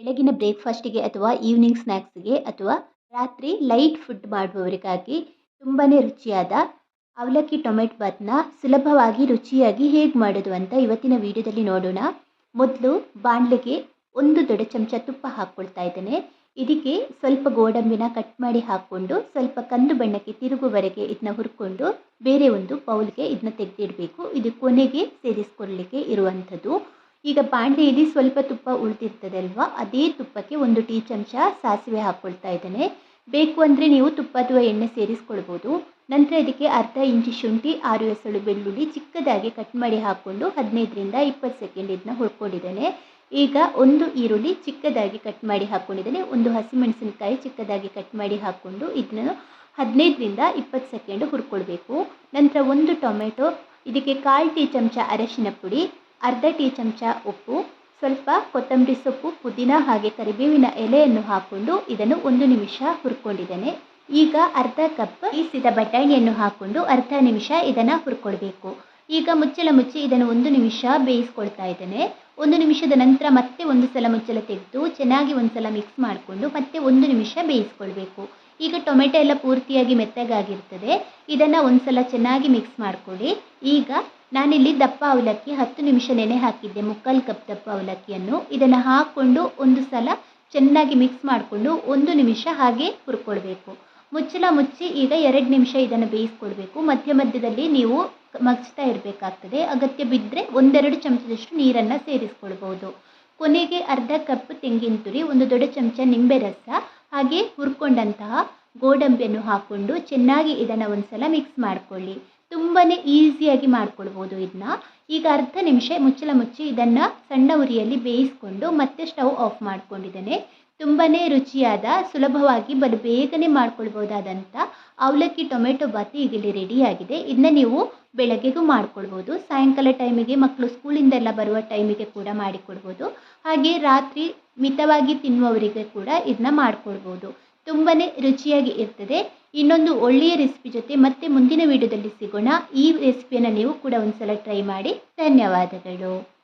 ಬೆಳಗಿನ ಬ್ರೇಕ್ಫಾಸ್ಟಿಗೆ ಅಥವಾ ಈವ್ನಿಂಗ್ ಸ್ನ್ಯಾಕ್ಸ್ಗೆ ಅಥವಾ ರಾತ್ರಿ ಲೈಟ್ ಫುಡ್ ಮಾಡುವವರಿಗಾಗಿ ತುಂಬಾ ರುಚಿಯಾದ ಅವಲಕ್ಕಿ ಟೊಮೆಟೊ ಬಾತನ್ನ ಸುಲಭವಾಗಿ ರುಚಿಯಾಗಿ ಹೇಗೆ ಮಾಡೋದು ಅಂತ ಇವತ್ತಿನ ವಿಡಿಯೋದಲ್ಲಿ ನೋಡೋಣ. ಮೊದಲು ಬಾಣಲೆಗೆ ಒಂದು ದೊಡ್ಡ ಚಮಚ ತುಪ್ಪ ಹಾಕ್ಕೊಳ್ತಾ ಇದ್ದೇನೆ. ಇದಕ್ಕೆ ಸ್ವಲ್ಪ ಗೋಡಂಬಿನ ಕಟ್ ಮಾಡಿ ಹಾಕ್ಕೊಂಡು ಸ್ವಲ್ಪ ಕಂದು ಬಣ್ಣಕ್ಕೆ ತಿರುಗುವವರೆಗೆ ಇದನ್ನ ಹುರ್ಕೊಂಡು ಬೇರೆ ಒಂದು ಬೌಲ್ಗೆ ಇದನ್ನ ತೆಗೆದಿಡಬೇಕು. ಇದು ಕೊನೆಗೆ ಸೇರಿಸ್ಕೊಳ್ಳಿಕ್ಕೆ ಇರುವಂಥದ್ದು. ಈಗ ಬಾಣಲೆಯಲ್ಲಿ ಸ್ವಲ್ಪ ತುಪ್ಪ ಉಳಿದಿರ್ತದೆ ಅಲ್ವಾ ಅದೇ ತುಪ್ಪಕ್ಕೆ ಒಂದು ಟೀ ಚಮಚ ಸಾಸಿವೆ ಹಾಕ್ಕೊಳ್ತಾ ಇದ್ದೇನೆ. ಬೇಕು ಅಂದರೆ ನೀವು ತುಪ್ಪ ಅಥವಾ ಎಣ್ಣೆ ಸೇರಿಸ್ಕೊಳ್ಬೋದು. ನಂತರ ಇದಕ್ಕೆ ಅರ್ಧ ಇಂಚು ಶುಂಠಿ, ಆರು ಎಸಳು ಬೆಳ್ಳುಳ್ಳಿ ಚಿಕ್ಕದಾಗಿ ಕಟ್ ಮಾಡಿ ಹಾಕ್ಕೊಂಡು ಹದಿನೈದರಿಂದ ಇಪ್ಪತ್ತು ಸೆಕೆಂಡ್ ಇದನ್ನ ಹುರ್ಕೊಂಡಿದ್ದೇನೆ. ಈಗ ಒಂದು ಈರುಳ್ಳಿ ಚಿಕ್ಕದಾಗಿ ಕಟ್ ಮಾಡಿ ಹಾಕ್ಕೊಂಡಿದ್ದೇನೆ ಒಂದು ಹಸಿಮೆಣಸಿನಕಾಯಿ ಚಿಕ್ಕದಾಗಿ ಕಟ್ ಮಾಡಿ ಹಾಕ್ಕೊಂಡು ಇದನ್ನು ಹದಿನೈದರಿಂದ ಇಪ್ಪತ್ತು ಸೆಕೆಂಡ್ ಹುರ್ಕೊಳ್ಬೇಕು. ನಂತರ ಒಂದು ಟೊಮೆಟೊ, ಇದಕ್ಕೆ ಕಾಲು ಟೀ ಚಮಚ ಅರಶಿನ ಪುಡಿ ಅರ್ಧ ಟೀ ಚಮಚ ಉಪ್ಪು, ಸ್ವಲ್ಪ ಕೊತ್ತಂಬರಿ ಸೊಪ್ಪು, ಪುದೀನ ಹಾಗೆ ಕರಿಬೇವಿನ ಎಲೆಯನ್ನು ಹಾಕ್ಕೊಂಡು ಇದನ್ನು ಒಂದು ನಿಮಿಷ ಹುರ್ಕೊಂಡಿದ್ದೇನೆ. ಈಗ ಅರ್ಧ ಕಪ್ ಬೀಸಿದ ಬಟಾಣಿಯನ್ನು ಹಾಕ್ಕೊಂಡು ಅರ್ಧ ನಿಮಿಷ ಇದನ್ನು ಹುರ್ಕೊಳ್ಬೇಕು. ಈಗ ಮುಚ್ಚಳ ಮುಚ್ಚಿ ಇದನ್ನು ಒಂದು ನಿಮಿಷ ಬೇಯಿಸ್ಕೊಳ್ತಾ ಇದ್ದೇನೆ. ಒಂದು ನಿಮಿಷದ ನಂತರ ಮತ್ತೆ ಒಂದು ಸಲ ಮುಚ್ಚಳ ತೆಗೆದು ಚೆನ್ನಾಗಿ ಒಂದು ಸಲ ಮಿಕ್ಸ್ ಮಾಡಿಕೊಂಡು ಮತ್ತೆ ಒಂದು ನಿಮಿಷ ಬೇಯಿಸ್ಕೊಳ್ಬೇಕು. ಈಗ ಟೊಮೆಟೊ ಎಲ್ಲ ಪೂರ್ತಿಯಾಗಿ ಮೆತ್ತಗಾಗಿರ್ತದೆ. ಇದನ್ನು ಒಂದು ಸಲ ಚೆನ್ನಾಗಿ ಮಿಕ್ಸ್ ಮಾಡಿಕೊಳ್ಳಿ. ಈಗ ನಾನಿಲ್ಲಿ ದಪ್ಪ ಅವಲಕ್ಕಿ ಹತ್ತು ನಿಮಿಷ ನೆನೆ ಹಾಕಿದ್ದೆ, ಮುಕ್ಕಾಲು ಕಪ್ ದಪ್ಪ ಅವಲಕ್ಕಿಯನ್ನು. ಇದನ್ನು ಹಾಕ್ಕೊಂಡು ಒಂದು ಸಲ ಚೆನ್ನಾಗಿ ಮಿಕ್ಸ್ ಮಾಡಿಕೊಂಡು ಒಂದು ನಿಮಿಷ ಹಾಗೆ ಹುರ್ಕೊಳ್ಬೇಕು. ಮುಚ್ಚಲ ಮುಚ್ಚಿ ಈಗ ಎರಡು ನಿಮಿಷ ಇದನ್ನು ಬೇಯಿಸ್ಕೊಳ್ಬೇಕು. ಮಧ್ಯ ಮಧ್ಯದಲ್ಲಿ ನೀವು ಮಗ್ಚ್ತಾ ಇರಬೇಕಾಗ್ತದೆ. ಅಗತ್ಯ ಬಿದ್ದರೆ ಒಂದೆರಡು ಚಮಚದಷ್ಟು ನೀರನ್ನು ಸೇರಿಸ್ಕೊಳ್ಬೋದು ಕೊನೆಗೆ ಅರ್ಧ ಕಪ್ ತೆಂಗಿನ ತುರಿ, ಒಂದು ದೊಡ್ಡ ಚಮಚ ನಿಂಬೆ ರಸ, ಹಾಗೆ ಹುರ್ಕೊಂಡಂತಹ ಗೋಡಂಬಿಯನ್ನು ಹಾಕ್ಕೊಂಡು ಚೆನ್ನಾಗಿ ಇದನ್ನು ಒಂದು ಸಲ ಮಿಕ್ಸ್ ಮಾಡಿಕೊಳ್ಳಿ. ತುಂಬಾ ಈಸಿಯಾಗಿ ಮಾಡ್ಕೊಳ್ಬೋದು ಇದನ್ನ ಈಗ ಅರ್ಧ ನಿಮಿಷ ಮುಚ್ಚಳ ಮುಚ್ಚಿ ಇದನ್ನು ಸಣ್ಣ ಉರಿಯಲ್ಲಿ ಬೇಯಿಸ್ಕೊಂಡು ಮತ್ತೆ ಸ್ಟವ್ ಆಫ್ ಮಾಡ್ಕೊಂಡಿದ್ದೇನೆ. ತುಂಬಾ ರುಚಿಯಾದ, ಸುಲಭವಾಗಿ ಬಲು ಬೇಗನೆ ಮಾಡ್ಕೊಳ್ಬೋದಾದಂಥ ಅವಲಕ್ಕಿ, ಟೊಮೆಟೊ, ಬಾತಿ ಈಗ ಇಲ್ಲಿ ರೆಡಿಯಾಗಿದೆ ಇದನ್ನ ನೀವು ಬೆಳಗ್ಗೆಗೂ ಮಾಡ್ಕೊಳ್ಬೋದು. ಸಾಯಂಕಾಲ ಟೈಮಿಗೆ ಮಕ್ಕಳು ಸ್ಕೂಲಿಂದೆಲ್ಲ ಬರುವ ಟೈಮಿಗೆ ಕೂಡ ಮಾಡಿಕೊಡ್ಬೋದು. ಹಾಗೆ ರಾತ್ರಿ ಮಿತವಾಗಿ ತಿನ್ನುವವರಿಗೆ ಕೂಡ ಇದನ್ನ ಮಾಡ್ಕೊಳ್ಬೋದು. ತುಂಬಾ ರುಚಿಯಾಗಿ ಇರ್ತದೆ. ಇನ್ನೊಂದು ಒಳ್ಳೆಯ ರೆಸಿಪಿ ಜೊತೆ ಮತ್ತೆ ಮುಂದಿನ ವಿಡಿಯೋದಲ್ಲಿ ಸಿಗೋಣ. ಈ ರೆಸಿಪಿಯನ್ನು ನೀವು ಕೂಡ ಒಂದ್ಸಲ ಟ್ರೈ ಮಾಡಿ. ಧನ್ಯವಾದಗಳು.